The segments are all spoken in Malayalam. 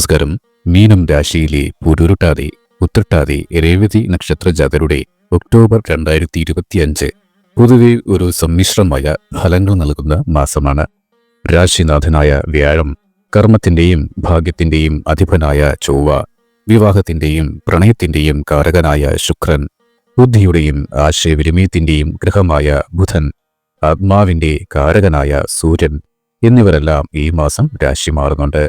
നമസ്കാരം. മീനം രാശിയിലെ പുരുരുട്ടാതെ ഉത്രട്ടാതി രേവതി നക്ഷത്ര ജാതരുടെ ഒക്ടോബർ രണ്ടായിരത്തി ഇരുപത്തിയഞ്ച് പൊതുവെ ഒരു സമ്മിശ്രമായ ഫലങ്ങൾ നൽകുന്ന മാസമാണ്. രാശിനാഥനായ വ്യാഴം കർമ്മത്തിന്റെയും ഭാഗ്യത്തിന്റെയും അധിപനായ ചൊവ്വ വിവാഹത്തിന്റെയും പ്രണയത്തിന്റെയും കാരകനായ ശുക്രൻ ബുദ്ധിയുടെയും ആശയവിനിമയത്തിന്റെയും ഗ്രഹമായ ബുധൻ ആത്മാവിന്റെ കാരകനായ സൂര്യൻ എന്നിവരെല്ലാം ഈ മാസം രാശി മാറുന്നുണ്ട്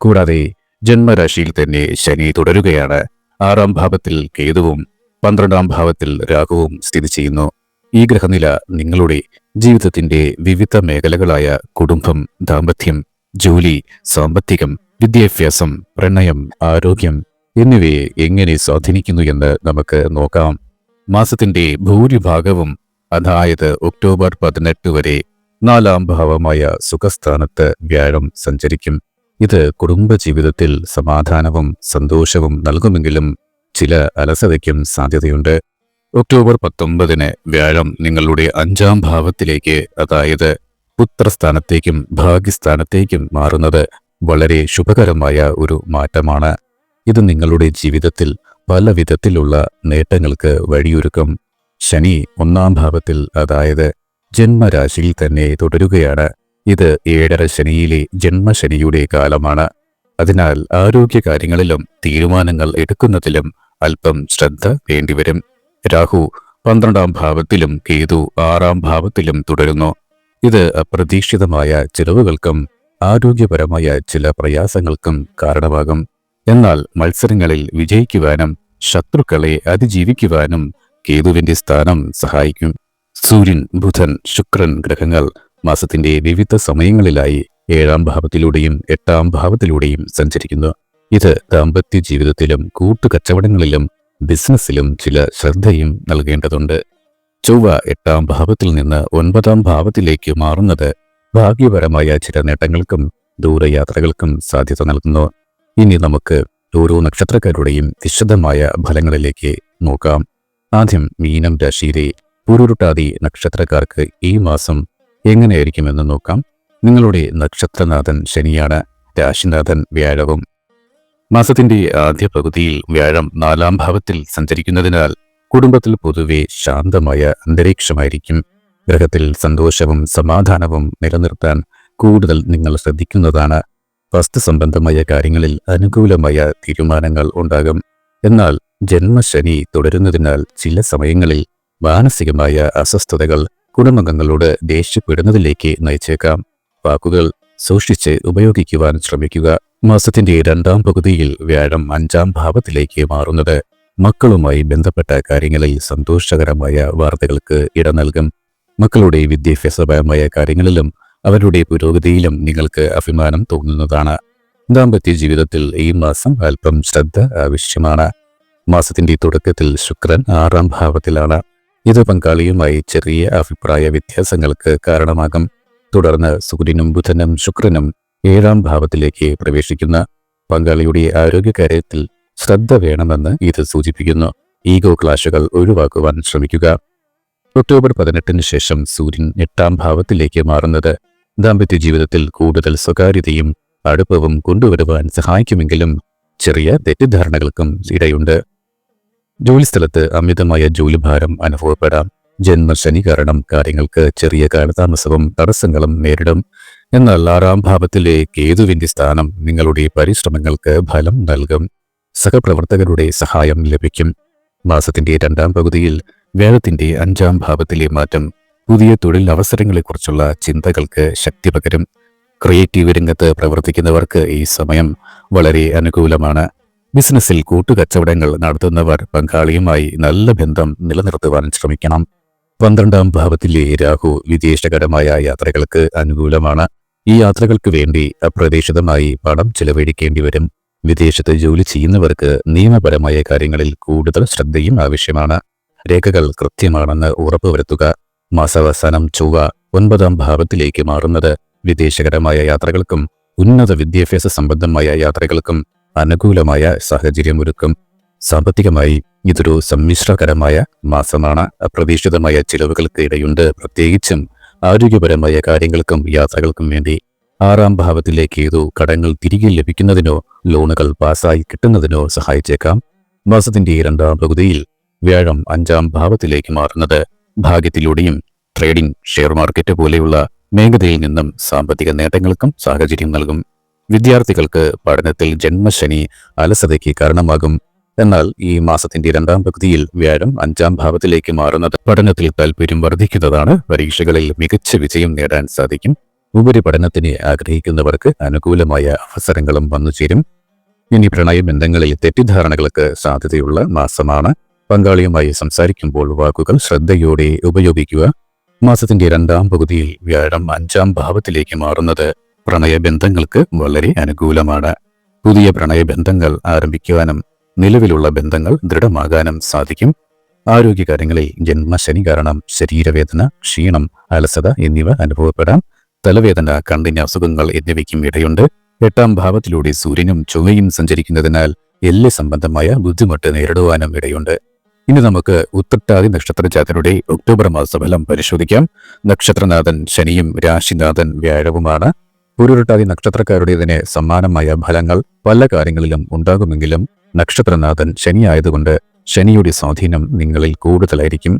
കൂടാതെ ജന്മരാശിയിൽ തന്നെ ശനി തുടരുകയാണ്. ആറാം ഭാവത്തിൽ കേതുവും പന്ത്രണ്ടാം ഭാവത്തിൽ രാഹുവും സ്ഥിതി ചെയ്യുന്നു. ഈ ഗ്രഹനില നിങ്ങളുടെ ജീവിതത്തിന്റെ വിവിധ മേഖലകളായ കുടുംബം ദാമ്പത്യം ജോലി സാമ്പത്തികം വിദ്യാഭ്യാസം പ്രണയം ആരോഗ്യം എന്നിവയെ എങ്ങനെ സ്വാധീനിക്കുന്നു എന്ന് നമുക്ക് നോക്കാം. മാസത്തിന്റെ ഭൂരിഭാഗവും അതായത് ഒക്ടോബർ പതിനെട്ട് വരെ നാലാം ഭാവമായ സുഖസ്ഥാനത്ത് വ്യാഴം സഞ്ചരിക്കും. ഇത് കുടുംബജീവിതത്തിൽ സമാധാനവും സന്തോഷവും നൽകുമെങ്കിലും ചില അലസതയ്ക്കും സാധ്യതയുണ്ട്. ഒക്ടോബർ പത്തൊമ്പതിന് വ്യാഴം നിങ്ങളുടെ അഞ്ചാം ഭാവത്തിലേക്ക് അതായത് പുത്രസ്ഥാനത്തേക്കും ഭാഗ്യസ്ഥാനത്തേക്കും മാറുന്നത് വളരെ ശുഭകരമായ ഒരു മാറ്റമാണ്. ഇത് നിങ്ങളുടെ ജീവിതത്തിൽ പല വിധത്തിലുള്ള നേട്ടങ്ങൾക്ക് വഴിയൊരുക്കും. ശനി ഒന്നാം ഭാവത്തിൽ അതായത് ജന്മരാശിയിൽ തന്നെ തുടരുകയാണ്. ഇത് ഏഴര ശനിയിലെ ജന്മശനിയുടെ കാലമാണ്. അതിനാൽ ആരോഗ്യകാര്യങ്ങളിലും തീരുമാനങ്ങൾ എടുക്കുന്നതിലും അല്പം ശ്രദ്ധ വേണ്ടിവരും. രാഹു പന്ത്രണ്ടാം ഭാവത്തിലും കേതു ആറാം ഭാവത്തിലും തുടരുന്നു. ഇത് അപ്രതീക്ഷിതമായ ചിലവുകൾക്കും ആരോഗ്യപരമായ ചില പ്രയാസങ്ങൾക്കും കാരണമാകും. എന്നാൽ മത്സരങ്ങളിൽ വിജയിക്കുവാനും ശത്രുക്കളെ അതിജീവിക്കുവാനും കേതുവിന്റെ സ്ഥാനം സഹായിക്കും. സൂര്യൻ ബുധൻ ശുക്രൻ ഗ്രഹങ്ങൾ മാസത്തിന്റെ വിവിധ സമയങ്ങളിലായി ഏഴാം ഭാവത്തിലൂടെയും എട്ടാം ഭാവത്തിലൂടെയും സഞ്ചരിക്കുന്നു. ഇത് ദാമ്പത്യ ജീവിതത്തിലും കൂട്ടുകച്ചവടങ്ങളിലും ബിസിനസ്സിലും ചില ശ്രദ്ധയും നൽകേണ്ടതുണ്ട്. ചൊവ്വ എട്ടാം ഭാവത്തിൽ നിന്ന് ഒൻപതാം ഭാവത്തിലേക്ക് മാറുന്നത് ഭാഗ്യപരമായ ചില നേട്ടങ്ങൾക്കും ദൂരയാത്രകൾക്കും സാധ്യത നൽകുന്നു. ഇനി നമുക്ക് ഓരോ നക്ഷത്രക്കാരുടെയും വിശദമായ ഫലങ്ങളിലേക്ക് നോക്കാം. ആദ്യം മീനം രാശിയിലെ പുരുരുട്ടാതി നക്ഷത്രക്കാർക്ക് ഈ മാസം എങ്ങനെയായിരിക്കുമെന്ന് നോക്കാം. നിങ്ങളുടെ നക്ഷത്രനാഥൻ ശനിയാണ്. രാശിനാഥൻ വ്യാഴവും. മാസത്തിന്റെ ആദ്യ പകുതിയിൽ വ്യാഴം നാലാം ഭാവത്തിൽ സഞ്ചരിക്കുന്നതിനാൽ കുടുംബത്തിൽ പൊതുവെ ശാന്തമായ അന്തരീക്ഷമായിരിക്കും. ഗ്രഹത്തിൽ സന്തോഷവും സമാധാനവും നിലനിർത്താൻ കൂടുതൽ നിങ്ങൾ ശ്രദ്ധിക്കുന്നതാണ്. വസ്തു സംബന്ധമായ കാര്യങ്ങളിൽ അനുകൂലമായ തീരുമാനങ്ങൾ ഉണ്ടാകും. എന്നാൽ ജന്മശനി തുടരുന്നതിനാൽ ചില സമയങ്ങളിൽ മാനസികമായ അസ്വസ്ഥതകൾ കുടുംബാംഗങ്ങളോട് ദേഷ്യപ്പെടുന്നതിലേക്ക് നയിച്ചേക്കാം. വാക്കുകൾ സൂക്ഷിച്ച് ഉപയോഗിക്കുവാൻ ശ്രമിക്കുക. മാസത്തിന്റെ രണ്ടാം പകുതിയിൽ വ്യാഴം അഞ്ചാം ഭാവത്തിലേക്ക് മാറുന്നത് മക്കളുമായി ബന്ധപ്പെട്ട കാര്യങ്ങളിൽ സന്തോഷകരമായ വാർത്തകൾക്ക് ഇട നൽകും. മക്കളുടെ വിദ്യാഭ്യാസപരമായ കാര്യങ്ങളിലും അവരുടെ പുരോഗതിയിലും നിങ്ങൾക്ക് അഭിമാനം തോന്നുന്നതാണ്. ദാമ്പത്യ ജീവിതത്തിൽ ഈ മാസം അല്പം ശ്രദ്ധ ആവശ്യമാണ്. മാസത്തിന്റെ തുടക്കത്തിൽ ശുക്രൻ ആറാം ഭാവത്തിലാണ്. ഇത് പങ്കാളിയുമായി ചെറിയ അഭിപ്രായ വ്യത്യാസങ്ങൾക്ക് കാരണമാകും. തുടർന്ന് സൂര്യനും ബുധനും ശുക്രനും ഏഴാം ഭാവത്തിലേക്ക് പ്രവേശിക്കുന്ന പങ്കാളിയുടെ ആരോഗ്യകാര്യത്തിൽ ശ്രദ്ധ വേണമെന്ന് ഇത് സൂചിപ്പിക്കുന്നു. ഈഗോ ക്ലാഷുകൾ ഒഴിവാക്കുവാൻ ശ്രമിക്കുക. ഒക്ടോബർ പതിനെട്ടിന് ശേഷം സൂര്യൻ എട്ടാം ഭാവത്തിലേക്ക് മാറുന്നത് ദാമ്പത്യ ജീവിതത്തിൽ കൂടുതൽ സ്വകാര്യതയും അടുപ്പവും കൊണ്ടുവരുവാൻ സഹായിക്കുമെങ്കിലും ചെറിയ തെറ്റിദ്ധാരണകൾക്കും ഇടയുണ്ട്. ജോലിസ്ഥലത്ത് അമിതമായ ജോലിഭാരം അനുഭവപ്പെടാം. ജന്മശനി കാരണം കാര്യങ്ങൾക്ക് ചെറിയ കാലതാമസവും തടസ്സങ്ങളും നേരിടും. എന്നാൽ ആറാം ഭാവത്തിലെ കേതുവിന്റെ സ്ഥാനം നിങ്ങളുടെ പരിശ്രമങ്ങൾക്ക് ഫലം നൽകും. സഹപ്രവർത്തകരുടെ സഹായം ലഭിക്കും. മാസത്തിന്റെ രണ്ടാം പകുതിയിൽ വേദത്തിന്റെ അഞ്ചാം ഭാവത്തിലെ മാറ്റം പുതിയ തൊഴിൽ അവസരങ്ങളെക്കുറിച്ചുള്ള ചിന്തകൾക്ക് ശക്തി പകരും. ക്രിയേറ്റീവ് രംഗത്ത് പ്രവർത്തിക്കുന്നവർക്ക് ഈ സമയം വളരെ അനുകൂലമാണ്. ബിസിനസ്സിൽ കൂട്ടുകച്ചവടങ്ങൾ നടത്തുന്നവർ പങ്കാളിയുമായി നല്ല ബന്ധം നിലനിർത്തുവാൻ ശ്രമിക്കണം. പന്ത്രണ്ടാം ഭാവത്തിലെ രാഹു വിദേശകരമായ യാത്രകൾക്ക് അനുകൂലമാണ്. ഈ യാത്രകൾക്ക് വേണ്ടി അപ്രതീക്ഷിതമായി പണം ചെലവഴിക്കേണ്ടി വരും. വിദേശത്ത് ജോലി ചെയ്യുന്നവർക്ക് നിയമപരമായ കാര്യങ്ങളിൽ കൂടുതൽ ശ്രദ്ധയും ആവശ്യമാണ്. രേഖകൾ കൃത്യമാണെന്ന് ഉറപ്പുവരുത്തുക. മാസാവസാനം ചൊവ്വ ഒൻപതാം ഭാവത്തിലേക്ക് മാറുന്നത് വിദേശകരമായ യാത്രകൾക്കും ഉന്നത വിദ്യാഭ്യാസ സംബന്ധമായ യാത്രകൾക്കും അനുകൂലമായ സാഹചര്യമൊരുക്കും സാമ്പത്തികമായി ഇതൊരു സമ്മിശ്രകരമായ മാസമാണ്. അപ്രതീക്ഷിതമായ ചിലവുകൾക്ക് ഇടയുണ്ട്. പ്രത്യേകിച്ചും ആരോഗ്യപരമായ കാര്യങ്ങൾക്കും യാത്രകൾക്കും വേണ്ടി. ആറാം ഭാവത്തിലേക്ക് ഏതോ കടങ്ങൾ തിരികെ ലഭിക്കുന്നതിനോ ലോണുകൾ പാസ്സായി കിട്ടുന്നതിനോ സഹായിച്ചേക്കാം. മാസത്തിന്റെ രണ്ടാം പകുതിയിൽ വ്യാഴം അഞ്ചാം ഭാവത്തിലേക്ക് മാറുന്നത് ഭാഗ്യത്തിലൂടെയും ട്രേഡിംഗ് ഷെയർ മാർക്കറ്റ് പോലെയുള്ള മേഖലയിൽ നിന്നും സാമ്പത്തിക നേട്ടങ്ങൾക്കും സാഹചര്യം നൽകും. വിദ്യാർത്ഥികൾക്ക് പഠനത്തിൽ ജന്മശനി അലസതയ്ക്ക് കാരണമാകും. എന്നാൽ ഈ മാസത്തിന്റെ രണ്ടാം പകുതിയിൽ വ്യാഴം അഞ്ചാം ഭാവത്തിലേക്ക് മാറുന്നത് പഠനത്തിൽ താല്പര്യം വർദ്ധിക്കുന്നതാണ്. പരീക്ഷകളിൽ മികച്ച വിജയം നേടാൻ സാധിക്കും. ഉപരിപഠനത്തിന് ആഗ്രഹിക്കുന്നവർക്ക് അനുകൂലമായ അവസരങ്ങളും വന്നുചേരും ഇനി പ്രണയബന്ധങ്ങളിൽ തെറ്റിദ്ധാരണകൾക്ക് സാധ്യതയുള്ള മാസമാണ്. പങ്കാളിയുമായി സംസാരിക്കുമ്പോൾ വാക്കുകൾ ശ്രദ്ധയോടെ ഉപയോഗിക്കുക. മാസത്തിന്റെ രണ്ടാം പകുതിയിൽ വ്യാഴം അഞ്ചാം ഭാവത്തിലേക്ക് മാറുന്നത് പ്രണയബന്ധങ്ങൾക്ക് വളരെ അനുകൂലമാണ്. പുതിയ പ്രണയബന്ധങ്ങൾ ആരംഭിക്കുവാനും നിലവിലുള്ള ബന്ധങ്ങൾ ദൃഢമാകാനും സാധിക്കും. ആരോഗ്യകാര്യങ്ങളിൽ ജന്മശനി കാരണം ശരീരവേദന ക്ഷീണം അലസത എന്നിവ അനുഭവപ്പെടാം. തലവേദന കണ്ണിന് അസുഖങ്ങൾ എന്നിവയ്ക്കും ഇടയുണ്ട്. എട്ടാം ഭാവത്തിലൂടെ സൂര്യനും ചൊവ്വയും സഞ്ചരിക്കുന്നതിനാൽ എല്ല് സംബന്ധമായ ബുദ്ധിമുട്ട് നേരിടുവാനും ഇടയുണ്ട്. ഇനി നമുക്ക് ഉത്രട്ടാതി നക്ഷത്ര ജാതരുടെ ഒക്ടോബർ മാസഫലം പരിശോധിക്കാം. നക്ഷത്രനാഥൻ ശനിയും രാശിനാഥൻ വ്യാഴവുമാണ്. പുരുരുട്ടാതി നക്ഷത്രക്കാരുടേതിന് സമാനമായ ഫലങ്ങൾ പല കാര്യങ്ങളിലും ഉണ്ടാകുമെങ്കിലും നക്ഷത്രനാഥൻ ശനിയായതുകൊണ്ട് ശനിയുടെ സ്വാധീനം നിങ്ങളിൽ കൂടുതലായിരിക്കും.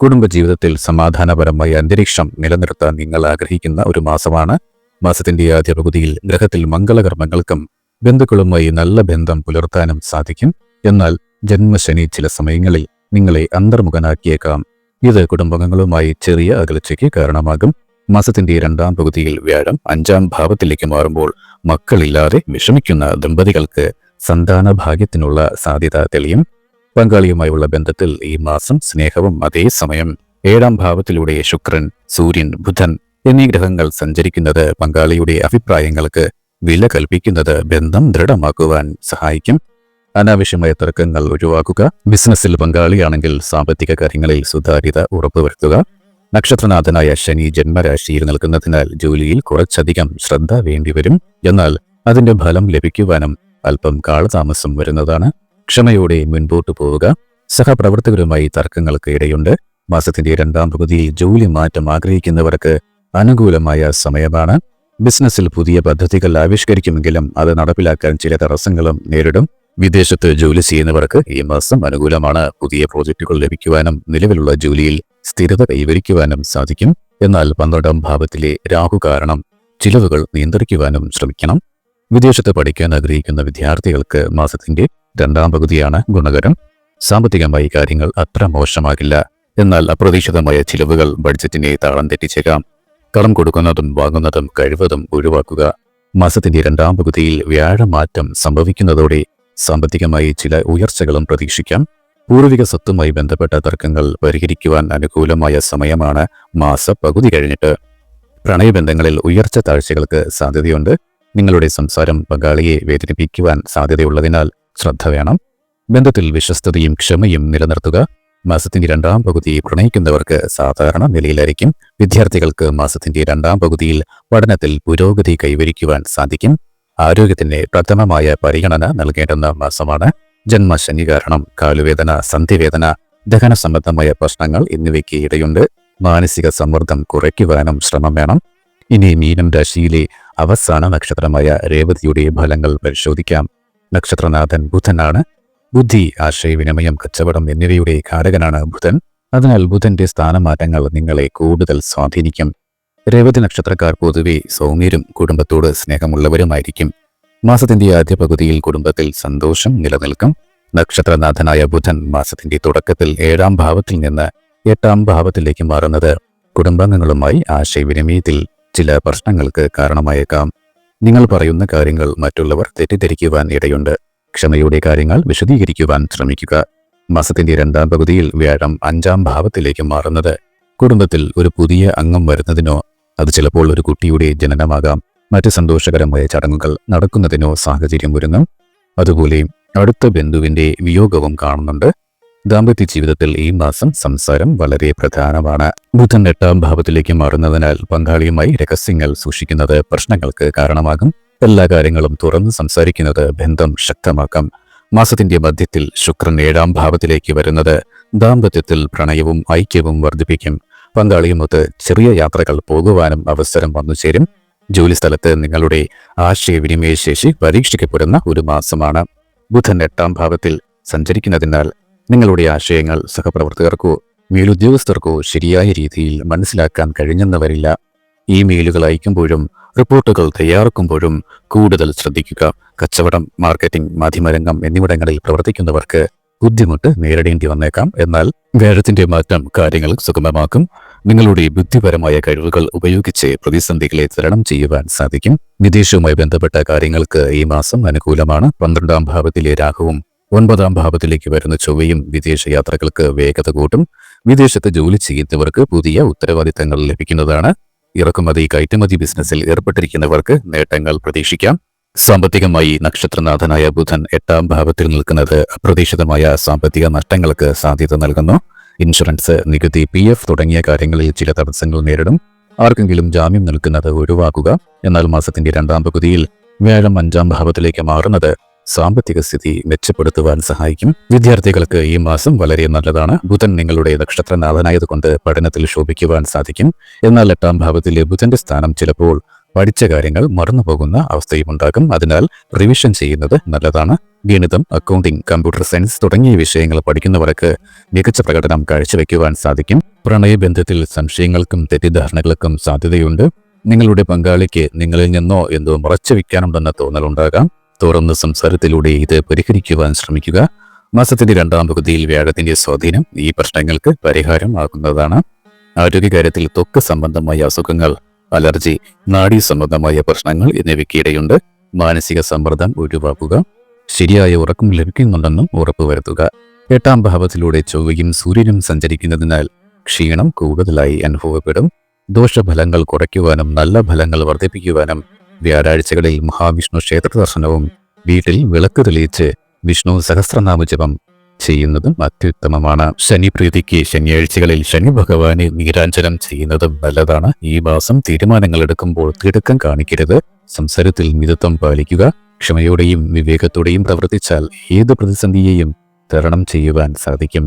കുടുംബജീവിതത്തിൽ സമാധാനപരമായ അന്തരീക്ഷം നിലനിർത്താൻ നിങ്ങൾ ആഗ്രഹിക്കുന്ന ഒരു മാസമാണ്. മാസത്തിന്റെ ആദ്യ പകുതിയിൽ ഗ്രഹത്തിൽ മംഗളകർമ്മങ്ങൾക്കും ബന്ധുക്കളുമായി നല്ല ബന്ധം പുലർത്താനും സാധിക്കും. എന്നാൽ ജന്മശനി ചില സമയങ്ങളിൽ നിങ്ങളെ അന്തർമുഖനാക്കിയേക്കാം. ഇത് കുടുംബാംഗങ്ങളുമായി ചെറിയ അകൽച്ചയ്ക്ക് കാരണമാകും. മാസത്തിന്റെ രണ്ടാം പകുതിയിൽ വ്യാഴം അഞ്ചാം ഭാവത്തിലേക്ക് മാറുമ്പോൾ മക്കളില്ലാതെ വിഷമിക്കുന്ന ദമ്പതികൾക്ക് സന്താന ഭാഗ്യത്തിനുള്ള സാധ്യത തെളിയും. പങ്കാളിയുമായുള്ള ബന്ധത്തിൽ ഈ മാസം സ്നേഹവും അതേസമയം ഏഴാം ഭാവത്തിലൂടെ ശുക്രൻ സൂര്യൻ ബുധൻ എന്നീ ഗ്രഹങ്ങൾ സഞ്ചരിക്കുന്നത് പങ്കാളിയുടെ അഭിപ്രായങ്ങൾക്ക് വില കൽപ്പിക്കുന്നത് ബന്ധം ദൃഢമാക്കുവാൻ സഹായിക്കും. അനാവശ്യമായ തർക്കങ്ങൾ ഒഴിവാക്കുക. ബിസിനസ്സിൽ പങ്കാളിയാണെങ്കിൽ സാമ്പത്തിക കാര്യങ്ങളിൽ സുതാര്യത ഉറപ്പുവരുത്തുക. നക്ഷത്രനാഥനായ ശനി ജന്മരാശിയിൽ നിൽക്കുന്നതിനാൽ ജോലിയിൽ കുറച്ചധികം ശ്രദ്ധ വേണ്ടിവരും എന്നാൽ അതിന്റെ ഫലം ലഭിക്കുവാനും അല്പം കാലതാമസം വരുന്നതാണ്. ക്ഷമയോടെ മുൻപോട്ടു പോവുക. സഹപ്രവർത്തകരുമായി തർക്കങ്ങൾക്ക് ഇടയുണ്ട്. മാസത്തിന്റെ രണ്ടാം പകുതിയിൽ ജോലി മാറ്റം ആഗ്രഹിക്കുന്നവർക്ക് അനുകൂലമായ സമയമാണ്. ബിസിനസ്സിൽ പുതിയ പദ്ധതികൾ ആവിഷ്കരിക്കുമെങ്കിലും അത് നടപ്പിലാക്കാൻ ചില തടസ്സങ്ങളും നേരിടും. വിദേശത്ത് ജോലി ചെയ്യുന്നവർക്ക് ഈ മാസം അനുകൂലമാണ്. പുതിയ പ്രോജക്റ്റുകൾ ലഭിക്കുവാനും നിലവിലുള്ള ജോലിയിൽ സ്ഥിരത കൈവരിക്കുവാനും സാധിക്കും. എന്നാൽ പന്ത്രണ്ടാം ഭാവത്തിലെ രാഹു കാരണം ചിലവുകൾ നിയന്ത്രിക്കുവാനും ശ്രമിക്കണം. വിദേശത്ത് പഠിക്കാൻ ആഗ്രഹിക്കുന്ന വിദ്യാർത്ഥികൾക്ക് മാസത്തിന്റെ രണ്ടാം പകുതിയാണ് ഗുണകരം. സാമ്പത്തികമായി കാര്യങ്ങൾ അത്ര മോശമാകില്ല. എന്നാൽ അപ്രതീക്ഷിതമായ ചിലവുകൾ ബഡ്ജറ്റിനെ താളം തെറ്റിച്ചേക്കാം. കടം കൊടുക്കുന്നതും വാങ്ങുന്നതും കഴിവതും ഒഴിവാക്കുക. മാസത്തിന്റെ രണ്ടാം പകുതിയിൽ വ്യാഴമാറ്റം സംഭവിക്കുന്നതോടെ സാമ്പത്തികമായി ചില ഉയർച്ചകളും പ്രതീക്ഷിക്കാം. പൂർവിക സ്വത്തുമായി ബന്ധപ്പെട്ട തർക്കങ്ങൾ പരിഹരിക്കുവാൻ അനുകൂലമായ സമയമാണ് മാസ പകുതി കഴിഞ്ഞിട്ട്. പ്രണയബന്ധങ്ങളിൽ ഉയർച്ച താഴ്ചകൾക്ക് സാധ്യതയുണ്ട്. നിങ്ങളുടെ സംസാരം പങ്കാളിയെ വേദനിപ്പിക്കുവാൻ സാധ്യതയുള്ളതിനാൽ ശ്രദ്ധ വേണം. ബന്ധത്തിൽ വിശ്വസ്തതയും ക്ഷമയും നിലനിർത്തുക. മാസത്തിന്റെ രണ്ടാം പകുതി പ്രണയിക്കുന്നവർക്ക് സാധാരണ നിലയിലായിരിക്കും. വിദ്യാർത്ഥികൾക്ക് മാസത്തിന്റെ രണ്ടാം പകുതിയിൽ പഠനത്തിൽ പുരോഗതി കൈവരിക്കുവാൻ സാധിക്കും. ആരോഗ്യത്തിന് പ്രഥമമായ പരിഗണന നൽകേണ്ടുന്ന മാസമാണ്. ജന്മശനി കാരണം കാലുവേദന സന്ധിവേദന ദഹന സംബന്ധമായ പ്രശ്നങ്ങൾ എന്നിവയ്ക്ക് ഇടയുണ്ട്. മാനസിക സമ്മർദ്ദം കുറയ്ക്കുവാനും ശ്രമം വേണം. ഇനി മീനം രാശിയിലെ അവസാന നക്ഷത്രമായ രേവതിയുടെ ഫലങ്ങൾ പരിശോധിക്കാം. നക്ഷത്രനാഥൻ ബുധനാണ്. ബുദ്ധി ആശയവിനിമയം കച്ചവടം എന്നിവയുടെ കാരകനാണ് ബുധൻ. അതിനാൽ ബുധന്റെ സ്ഥാനമാറ്റങ്ങൾ നിങ്ങളെ കൂടുതൽ സ്വാധീനിക്കും. രേവതി നക്ഷത്രക്കാർ പൊതുവെ സൗമ്യരും കുടുംബത്തോട് സ്നേഹമുള്ളവരുമായിരിക്കും. മാസത്തിന്റെ ആദ്യ പകുതിയിൽ കുടുംബത്തിൽ സന്തോഷം നിലനിൽക്കും. നക്ഷത്രനാഥനായ ബുധൻ മാസത്തിന്റെ തുടക്കത്തിൽ ഏഴാം ഭാവത്തിൽ നിന്ന് എട്ടാം ഭാവത്തിലേക്ക് മാറുന്നത് കുടുംബാംഗങ്ങളുമായി ആശയവിനിമയത്തിൽ ചില പ്രശ്നങ്ങൾക്ക് കാരണമായേക്കാം. നിങ്ങൾ പറയുന്ന കാര്യങ്ങൾ മറ്റുള്ളവർ തെറ്റിദ്ധരിക്കുവാൻ ഇടയുണ്ട്. ക്ഷമയുടെ കാര്യങ്ങൾ വിശദീകരിക്കുവാൻ ശ്രമിക്കുക. മാസത്തിന്റെ രണ്ടാം പകുതിയിൽ വ്യാഴം അഞ്ചാം ഭാവത്തിലേക്ക് മാറുന്നത് കുടുംബത്തിൽ ഒരു പുതിയ അംഗം വരുന്നതിനോ അത് ചിലപ്പോൾ ഒരു കുട്ടിയുടെ ജനനമാകാം. മറ്റ് സന്തോഷകരമായ ചടങ്ങുകൾ നടക്കുന്നതിനോ സാഹചര്യം വരുന്നു അതുപോലെ അടുത്ത ബന്ധുവിന്റെ വിയോഗവും കാണുന്നുണ്ട്. ദാമ്പത്യ ജീവിതത്തിൽ ഈ മാസം സംസാരം വളരെ പ്രധാനമാണ്. ബുധൻ എട്ടാം ഭാവത്തിലേക്ക് മാറുന്നതിനാൽ പങ്കാളിയുമായി രഹസ്യങ്ങൾ സൂക്ഷിക്കുന്നത് പ്രശ്നങ്ങൾക്ക് കാരണമാകും. എല്ലാ കാര്യങ്ങളും തുറന്ന് സംസാരിക്കുന്നത് ബന്ധം ശക്തമാക്കാം. മാസത്തിന്റെ മധ്യത്തിൽ ശുക്രൻ ഏഴാം ഭാവത്തിലേക്ക് വരുന്നത് ദാമ്പത്യത്തിൽ പ്രണയവും ഐക്യവും വർദ്ധിപ്പിക്കും. പങ്കാളിയുമൊത്ത് ചെറിയ യാത്രകൾ പോകുവാനും അവസരം വന്നു ചേരും ജോലിസ്ഥലത്ത് നിങ്ങളുടെ ആശയവിനിമയ ശേഷി പരീക്ഷിക്കപ്പെടുന്ന ഒരു മാസമാണ്. ബുധൻ എട്ടാം ഭാവത്തിൽ സഞ്ചരിക്കുന്നതിനാൽ നിങ്ങളുടെ ആശയങ്ങൾ സഹപ്രവർത്തകർക്കോ മേലുദ്യോഗസ്ഥർക്കോ ശരിയായ രീതിയിൽ മനസ്സിലാക്കാൻ കഴിഞ്ഞെന്ന് വരില്ല ഇമെയിലുകൾ അയക്കുമ്പോഴും റിപ്പോർട്ടുകൾ തയ്യാറാക്കുമ്പോഴും കൂടുതൽ ശ്രദ്ധിക്കുക. കച്ചവടം മാർക്കറ്റിംഗ് മാധ്യമരംഗം എന്നിവിടങ്ങളിൽ പ്രവർത്തിക്കുന്നവർക്ക് ബുദ്ധിമുട്ട് നേരിടേണ്ടി വന്നേക്കാം. എന്നാൽ വ്യാഴത്തിന്റെ മാറ്റം കാര്യങ്ങൾ സുഗമമാക്കും. നിങ്ങളുടെ ബുദ്ധിപരമായ കഴിവുകൾ ഉപയോഗിച്ച് പ്രതിസന്ധികളെ തരണം ചെയ്യുവാൻ സാധിക്കും. വിദേശവുമായി ബന്ധപ്പെട്ട കാര്യങ്ങൾക്ക് ഈ മാസം അനുകൂലമാണ്. പന്ത്രണ്ടാം ഭാവത്തിലെ രാഹുവും ഒൻപതാം ഭാവത്തിലേക്ക് വരുന്ന ചൊവ്വയും വിദേശ യാത്രകൾക്ക് വേഗത കൂട്ടും. വിദേശത്ത് ജോലി ചെയ്യുന്നവർക്ക് പുതിയ ഉത്തരവാദിത്തങ്ങൾ ലഭിക്കുന്നതാണ്. ഇറക്കുമതി കയറ്റുമതി ബിസിനസ്സിൽ ഏർപ്പെട്ടിരിക്കുന്നവർക്ക് നേട്ടങ്ങൾ പ്രതീക്ഷിക്കാം. സാമ്പത്തികമായി നക്ഷത്രനാഥനായ ബുധൻ എട്ടാം ഭാവത്തിൽ നിൽക്കുന്നത് അപ്രതീക്ഷിതമായ സാമ്പത്തിക നഷ്ടങ്ങൾക്ക് സാധ്യത നൽകുന്നു. ഇൻഷുറൻസ് നികുതി പി എഫ് തുടങ്ങിയ കാര്യങ്ങളിൽ ചില തടസ്സങ്ങൾ നേരിടും. ആർക്കെങ്കിലും ജാമ്യം നൽകുന്നത് ഒഴിവാക്കുക. എന്നാൽ മാസത്തിന്റെ രണ്ടാം പകുതിയിൽ വ്യാഴം അഞ്ചാം ഭാവത്തിലേക്ക് മാറുന്നത് സാമ്പത്തിക സ്ഥിതി മെച്ചപ്പെടുത്തുവാൻ സഹായിക്കും. വിദ്യാർത്ഥികൾക്ക് ഈ മാസം വളരെ നല്ലതാണ്. ബുധൻ നിങ്ങളുടെ നക്ഷത്രനാഥനായതുകൊണ്ട് പഠനത്തിൽ ശോഭിക്കുവാൻ സാധിക്കും. എന്നാൽ എട്ടാം ഭാവത്തിലെ ബുധന്റെ സ്ഥാനം ചിലപ്പോൾ പഠിച്ച കാര്യങ്ങൾ മറന്നുപോകുന്ന അവസ്ഥയും ഉണ്ടാകും അതിനാൽ റിവിഷൻ ചെയ്യുന്നത് നല്ലതാണ്. ഗണിതം അക്കൗണ്ടിംഗ് കമ്പ്യൂട്ടർ സയൻസ് തുടങ്ങിയ വിഷയങ്ങൾ പഠിക്കുന്നവർക്ക് മികച്ച പ്രകടനം കാഴ്ചവെക്കുവാൻ സാധിക്കും. പ്രണയബന്ധത്തിൽ സംശയങ്ങൾക്കും തെറ്റിദ്ധാരണകൾക്കും സാധ്യതയുണ്ട്. നിങ്ങളുടെ പങ്കാളിക്ക് നിങ്ങളിൽ നിന്നോ എന്തോ മറച്ചു വയ്ക്കാനുണ്ടെന്ന തോന്നലുണ്ടാകാം. തുറന്ന സംസാരത്തിലൂടെ ഇത് പരിഹരിക്കുവാൻ ശ്രമിക്കുക. മാസത്തിന്റെ രണ്ടാം പകുതിയിൽ വ്യാഴത്തിന്റെ സ്വാധീനം ഈ പ്രശ്നങ്ങൾക്ക് പരിഹാരമാകുന്നതാണ്. ആരോഗ്യകാര്യത്തിൽ തൊക്ക് സംബന്ധമായ അസുഖങ്ങൾ അലർജി നാഡീ സംബന്ധമായ പ്രശ്നങ്ങൾ എന്നിവയ്ക്കിടയുണ്ട്. മാനസിക സമ്മർദ്ദം ഒഴിവാക്കുക. ശരിയായ ഉറക്കം ലഭിക്കുന്നുണ്ടെന്നും ഉറപ്പുവരുത്തുക. എട്ടാം ഭാവത്തിലൂടെ ചൊവ്വയും സൂര്യനും സഞ്ചരിക്കുന്നതിനാൽ ക്ഷീണം കൂടുതലായി അനുഭവപ്പെടും. ദോഷഫലങ്ങൾ കുറയ്ക്കുവാനും നല്ല ഫലങ്ങൾ വർദ്ധിപ്പിക്കുവാനും വ്യാഴാഴ്ചകളിൽ മഹാവിഷ്ണു ക്ഷേത്ര ദർശനവും വീട്ടിൽ വിളക്ക് തെളിയിച്ച് വിഷ്ണു സഹസ്രനാമജപം ചെയ്യുന്നതും അത്യുത്തമമാണ്. ശനിപ്രീതിക്ക് ശനിയാഴ്ചകളിൽ ശനി ഭഗവാനെ നീരാഞ്ജനം ചെയ്യുന്നതും നല്ലതാണ്. ഈ മാസം തീരുമാനങ്ങൾ എടുക്കുമ്പോൾ തിടുക്കം കാണിക്കരുത്. സംസാരത്തിൽ മിതത്വം പാലിക്കുക. ക്ഷമയോടെയും വിവേകത്തോടെയും പ്രവർത്തിച്ചാൽ ഏത് പ്രതിസന്ധിയെയും തരണം ചെയ്യുവാൻ സാധിക്കും.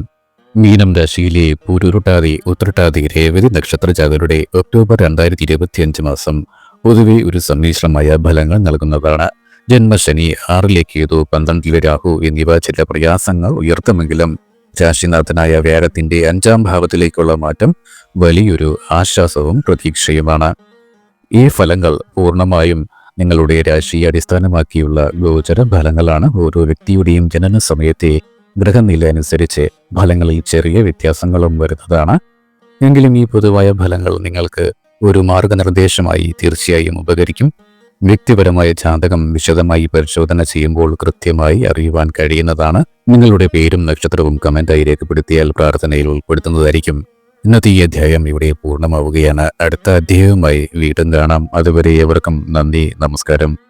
മീനം രാശിയിലെ പൂരുരുട്ടാതി ഉത്രട്ടാതി രേവതി നക്ഷത്ര ജാതരുടെ ഒക്ടോബർ രണ്ടായിരത്തി ഇരുപത്തിയഞ്ച് മാസം പൊതുവെ ഒരു സമ്മിശ്രമായ ഫലങ്ങൾ നൽകുന്നതാണ്. ജന്മശനി ആറിലേക്ക് ഏതു പന്ത്രണ്ടിലെ രാഹു എന്നിവ ചില പ്രയാസങ്ങൾ ഉയർത്തുമെങ്കിലും രാശിനാഥനായ വ്യാഴത്തിന്റെ അഞ്ചാം ഭാവത്തിലേക്കുള്ള മാറ്റം വലിയൊരു ആശ്വാസവും പ്രതീക്ഷയുമാണ്. ഈ ഫലങ്ങൾ പൂർണമായും നിങ്ങളുടെ രാശിയെ അടിസ്ഥാനമാക്കിയുള്ള ഗോചര ഫലങ്ങളാണ്. ഓരോ വ്യക്തിയുടെയും ജനന സമയത്തെ ഗ്രഹനില അനുസരിച്ച് ഫലങ്ങളിൽ ചെറിയ വ്യത്യാസങ്ങളും വരുന്നതാണ്. എങ്കിലും ഈ പൊതുവായ ഫലങ്ങൾ നിങ്ങൾക്ക് ഒരു മാർഗനിർദ്ദേശമായി തീർച്ചയായും ഉപകരിക്കും. വ്യക്തിപരമായ ജാതകം വിശദമായി പരിശോധന ചെയ്യുമ്പോൾ കൃത്യമായി അറിയുവാൻ കഴിയുന്നതാണ്. നിങ്ങളുടെ പേരും നക്ഷത്രവും കമന്റായി രേഖപ്പെടുത്തിയാൽ പ്രാർത്ഥനയിൽ ഉൾപ്പെടുത്തുന്നതായിരിക്കും. ഇന്നത്തെ ഈ അധ്യായം ഇവിടെ പൂർണമാവുകയാണ്. അടുത്ത അധ്യായവുമായി വീണ്ടും കാണാം. അതുവരെ ഏവർക്കും നന്ദി നമസ്കാരം.